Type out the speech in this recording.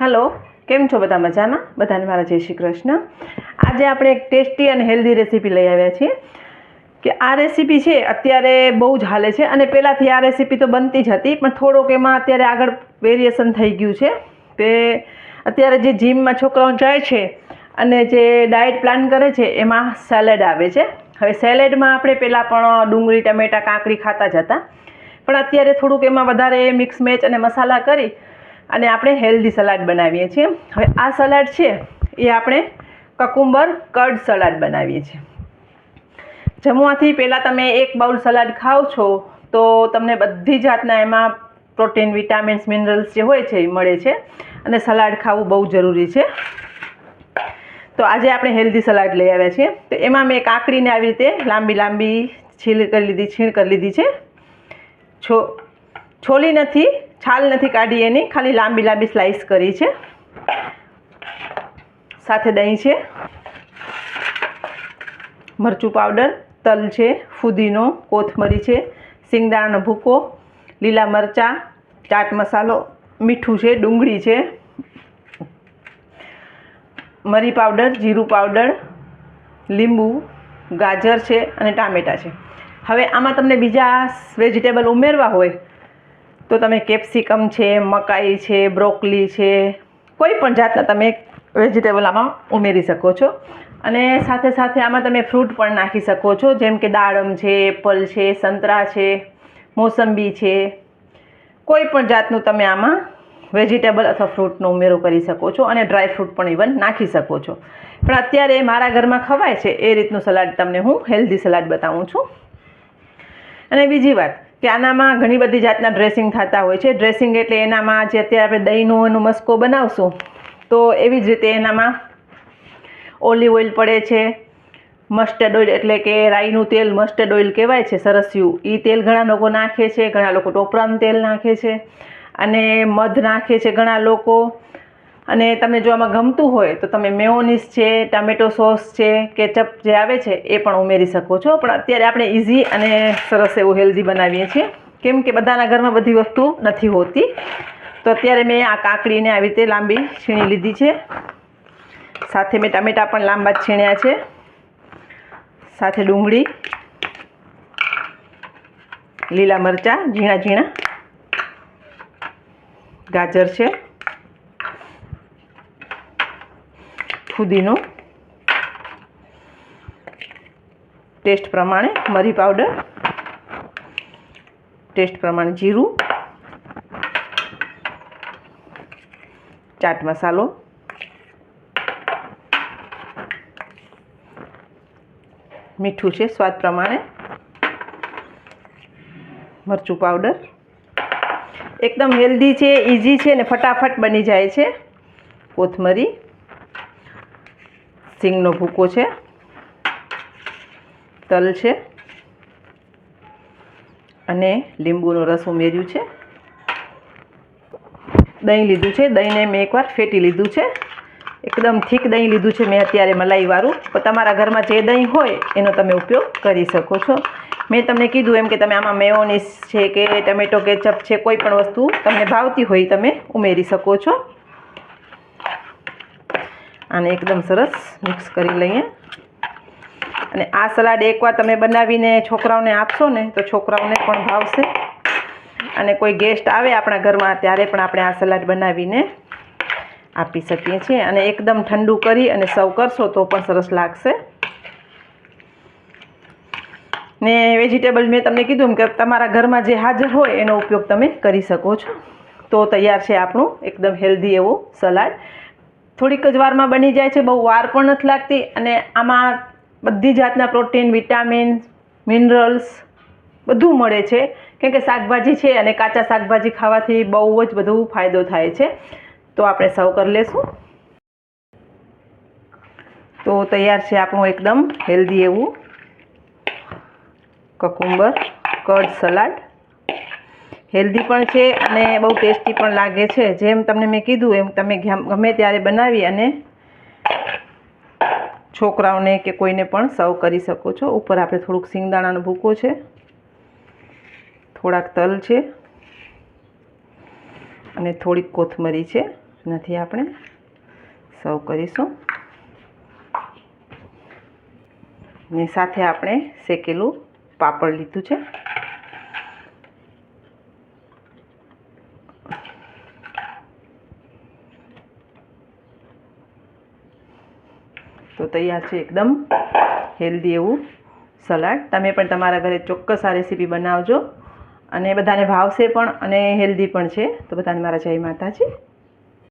Hello કેમ છો બધા મજામાં? બધાને મારા જય શ્રી કૃષ્ણ. આજે આપણે એક ટેસ્ટી અને હેલ્ધી રેસીપી લઈ આવ્યા છીએ કે આ રેસીપી છે અત્યારે બહુ જ હાલે છે અને પહેલાંથી આ રેસીપી તો બનતી જ હતી, પણ થોડોક એમાં અત્યારે આગળ વેરિએશન થઈ ગયું છે કે અત્યારે જે જીમમાં છોકરાઓ જાય છે અને જે ડાયટ પ્લાન કરે છે, એમાં સેલેડ આવે છે. હવે સેલેડમાં આપણે પહેલાં પણ ડુંગળી, ટમેટાં, કાંકરી ખાતા જ હતા. પણ અત્યારે થોડુંક એમાં વધારે મિક્સ મેચ અને મસાલા કરી અને આપણે હેલ્ધી સલાડ બનાવીએ છીએ. હવે આ સલાડ છે, એ આપણે કકુંબર કર્ડ સલાડ બનાવીએ છીએ. જમવાથી પહેલાં તમે એક બાઉલ સલાડ ખાઓ છો, તો તમને બધી જાતના એમાં પ્રોટીન વિટામિન્સ મિનરલ્સ જે હોય છે એ મળે છે. અને સલાડ ખાવું બહુ જરૂરી છે. તો આજે આપણે હેલ્ધી સલાડ લઈ આવ્યા છીએ. તો એમાં મેં કાકડીને આવી રીતે લાંબી લાંબી છીલ કરી લીધી, છીણ કરી લીધી છે. છો, છોલી નથી છાલ નથી કાઢી એની, ખાલી લાંબી લાંબી સ્લાઈસ કરી છે. સાથે દહીં છે, મરચું પાવડર તલ છે, ફુદીનો, કોથમરી છે, સિંગદાણાનો ભૂકો, લીલા મરચાં, ચાટ મસાલો, મીઠું છે, ડુંગળી છે, મરી પાવડર જીરું પાવડર લીંબુ, ગાજર છે અને ટામેટાં છે. હવે આમાં તમને બીજા વેજીટેબલ ઉમેરવા હોય તો તમે કેપ્સિકમ છે, મકાઈ છે, બ્રોકલી છે, કોઈ પણ જાતના તમે વેજીટેબલ આમાં ઉમેરી શકો છો. અને સાથે સાથે આમાં તમે ફ્રૂટ પણ નાખી શકો છો, જેમ કે દાડમ છે, એપલ છે, સંતરા છે, મોસંબી છે. કોઈ પણ જાતનું તમે આમાં વેજીટેબલ અથવા ફ્રૂટનો ઉમેરો કરી શકો છો અને ડ્રાય ફ્રૂટ પણ ઇવન નાખી શકો છો. પણ અત્યારે મારા ઘરમાં ખવાય છે એ રીતનું સલાડ તમને હું હેલ્ધી સલાડ બતાવું છું. અને બીજી વાત કે આનામાં ઘણી બધી જાતના ડ્રેસિંગ થતા હોય છે. ડ્રેસિંગ એટલે એનામાં જે અત્યારે આપણે દહીંનો એનો મસ્કો બનાવશું, તો એવી જ રીતે એનામાં ઓલિવ ઓઇલ પડે છે. મસ્ટર્ડ ઓઇલ એટલે કે રાઈનું તેલ મસ્ટર્ડ ઓઇલ કહેવાય છે સરસ્યું એ તેલ ઘણા લોકો નાખે છે, ઘણા લોકો ટોપરાનું તેલ નાખે છે. અને મધ નાખે છે ઘણા લોકો. અને તમને જો આમાં ગમતું હોય તો તમે મેયોનીસ છે, ટામેટો સોસ છે, કેચઅપ જે આવે છે એ પણ ઉમેરી શકો છો. પણ અત્યારે આપણે ઇઝી અને સરસ એવું હેલ્ધી બનાવીએ છીએ. કેમ કે બધાના ઘરમાં બધી વસ્તુ નથી હોતી. તો અત્યારે મેં આ કાકડીને આવી રીતે લાંબી છીણી લીધી છે. સાથે મેં ટામેટા પણ લાંબા છીણ્યા છે. સાથે ડુંગળી, લીલા મરચાં, ઝીણા ઝીણા. ગાજર છે. ફુદીનો ટેસ્ટ પ્રમાણે મરી પાવડર, ટેસ્ટ પ્રમાણે જીરું, ચાટ મસાલો, મીઠું છે સ્વાદ પ્રમાણે, મરચું પાવડર. એકદમ હેલ્ધી છે ઇઝી છે ને ફટાફટ બની જાય છે. કોથમરી સિંગનો ભૂકો છે. તલ છે. અને લીંબુનો રસ ઉમેર્યું છે. દહીં લીધું છે. દહીંને મેં એકવાર ફેટી લીધું છે. એકદમ થીક દહીં લીધું છે મેં અત્યારે મલાઈવાળું. તો તમારા ઘરમાં જે દહીં હોય એનો તમે ઉપયોગ કરી શકો છો. મેં તમને કીધું એમ કે તમે આમાં મેયોનીસ છે કે ટમેટો કેચઅપ છે કોઈ પણ વસ્તુ તમને ભાવતી હોય તમે ઉમેરી શકો છો. આને એકદમ સરસ મિક્સ કરી લઈએ. અને આ સલાડ એકવાર તમે બનાવીને છોકરાઓને આપશો ને, તો છોકરાઓને પણ ભાવશે. અને કોઈ ગેસ્ટ આવે આપણા ઘરમાં, ત્યારે પણ આપણે આ સલાડ બનાવીને આપી શકીએ છીએ. અને એકદમ ઠંડુ કરી અને સર્વ કરશો તો પણ સરસ લાગશે. ને વેજીટેબલ મેં તમને કીધું કે તમારા ઘરમાં જે હાજર હોય, એનો ઉપયોગ તમે કરી શકો છો. તો તૈયાર છે આપણું એકદમ હેલ્ધી એવું સલાડ. થોડીક જ વારમાં બની જાય છે, બહુ વાર પણ નથી લાગતી અને આમાં બધી જાતના પ્રોટીન, વિટામિન, મિનરલ્સ બધું મળે છે. કેમ કે શાકભાજી છે અને કાચા શાકભાજી ખાવાથી બહુ જ બધો ફાયદો થાય છે. તો આપણે સર્વ કરી લેશું. તો તૈયાર છે આપણું એકદમ હેલ્ધી એવું કકુંબર, કર્ડ સલાડ. હેલ્ધી પણ છે અને બહુ ટેસ્ટી પણ લાગે છે. જેમ તમને મેં કીધું એમ તમે ગમે ત્યારે બનાવી અને છોકરાઓને કે કોઈને પણ સર્વ કરી શકો છો. ઉપર આપણે થોડુંક સિંગદાણાનો ભૂકો છે. થોડાક તલ છે. અને થોડીક કોથમરી છે. નથી આપણે સર્વ કરીશું. ને સાથે આપણે શેકેલું પાપડ લીધું છે. તો તૈયાર છે એકદમ હેલ્ધી એવું સલાડ. તમે પણ તમારા ઘરે ચોક્કસ આ રેસીપી બનાવજો. અને બધાને ભાવશે પણ અને હેલ્ધી પણ છે. તો બધાને મારા જય માતાજી.